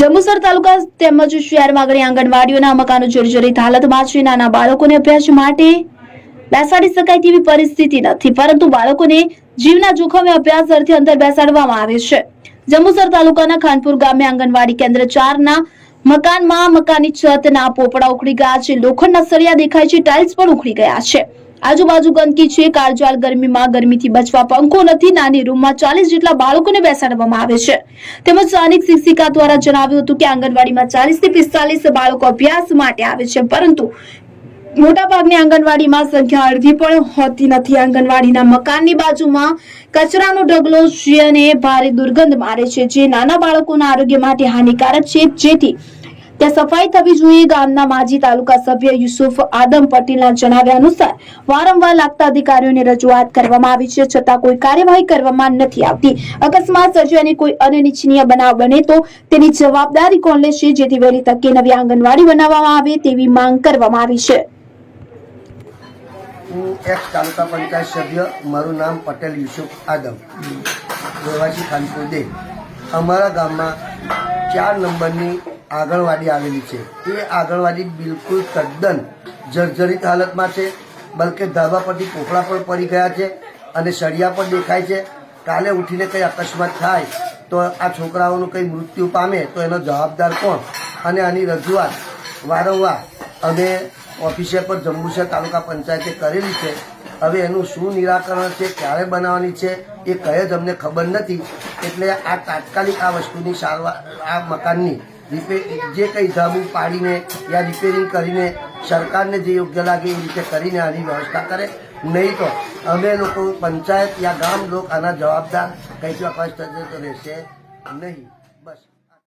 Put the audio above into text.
જંબુસર તાલુકા તેમજ શહેરમાં આગળ આંગણવાડીઓના મકાનો જર્જરિત હાલતમાં છે. નાના બાળકોને અભ્યાસ માટે બેસાડી શકાય તેવી પરિસ્થિતિ નથી, પરંતુ બાળકોને જીવના જોખમે અભ્યાસ અર્થે અંદર બેસાડવામાં આવે છે. જંબુસર તાલુકાના ખાનપુર ગામે આંગણવાડી કેન્દ્ર ચાર ના મકાનમાં મકાનની છતના પોપડા ઉખડી ગયા છે. લોખંડના સળિયા દેખાય છે. ટાઇલ્સ પણ ઉખડી ગયા છે. આજુબાજુ ગંદકી છે, કાળજાળ ગરમીમાં ગરમીથી બચવા પંખો નથી, નાની રૂમમાં ચાલીસ જેટલા બાળકોને બેસાડવામાં આવે છે. તેમજ સ્થાનિક શિક્ષિકા દ્વારા જણાવ્યું હતું કે આંગણવાડીમાં ચાલીસથી પિસ્તાલીસ બાળકો અભ્યાસ માટે આવે છે, પરંતુ મોટાભાગની આંગણવાડીમાં સંખ્યા અડધી પણ હોતી નથી. આંગણવાડીના મકાનની બાજુમાં કચરાનો ઢગલો છે અને ભારે દુર્ગંધ મારે છે, જે નાના બાળકોના આરોગ્ય માટે હાનિકારક છે, જેથી ત્યાં સફાઈ થવી જોઈએ. ગામના માજી તાલુકા સભ્ય યુસુફ આદમ પટેલના જણાવ્યા અનુસાર વારંવાર લાગતા અધિકારીઓને રજૂઆત કરવામાં આવી છે. છતાં કોઈ કાર્યવાહી કરવામાં નથી આવતી. અકસ્માત સર્જાય અને કોઈ અનિચ્છનીય બનાવ બને તો તેની જવાબદારી કોણ લેશે? જેથી વહેલી તકે નવી આંગણવાડી બનાવવામાં આવે તેવી માંગ કરવામાં આવી છે. હું એક તાલુકા પંચાયત સભ્ય. મારું નામ પટેલ યુસુફ આદમ. રહેવાસી ખાનપુર દે અમારા ગામમાં ચાર નંબરની આંગણવાડી આવેલી છે. એ આંગણવાડી બિલકુલ તદ્દન જર્જરિત હાલતમાં છે, બલકે ધાબા પરથી પોપડા પણ પડી ગયા છે અને સળિયા પણ દેખાય છે. કાલે ઉઠીને કંઈ અકસ્માત થાય તો આ છોકરાઓનું કંઈ મૃત્યુ પામે તો એનો જવાબદાર કોણ? અને આની રજૂઆત વારંવાર અમે ઓફિસે પર જંબુસર તાલુકા પંચાયતે કરેલી છે. હવે એનું શું નિરાકરણ છે, ક્યારે બનાવવાની છે, એ કહે જ અમને ખબર નથી. એટલે આ તાત્કાલિક આ વસ્તુની સારવાર, આ મકાનની જે કંઈ ધાબુ પાડીને યા રિપેરિંગ કરીને સરકારને જે યોગ્ય લાગે એ રીતે કરીને આની વ્યવસ્થા કરે. નહીં તો અમે લોકો પંચાયત યા ગામ લોકો આના જવાબદાર. કંઈક અપાસ થશે તો રહેશે નહીં. બસ.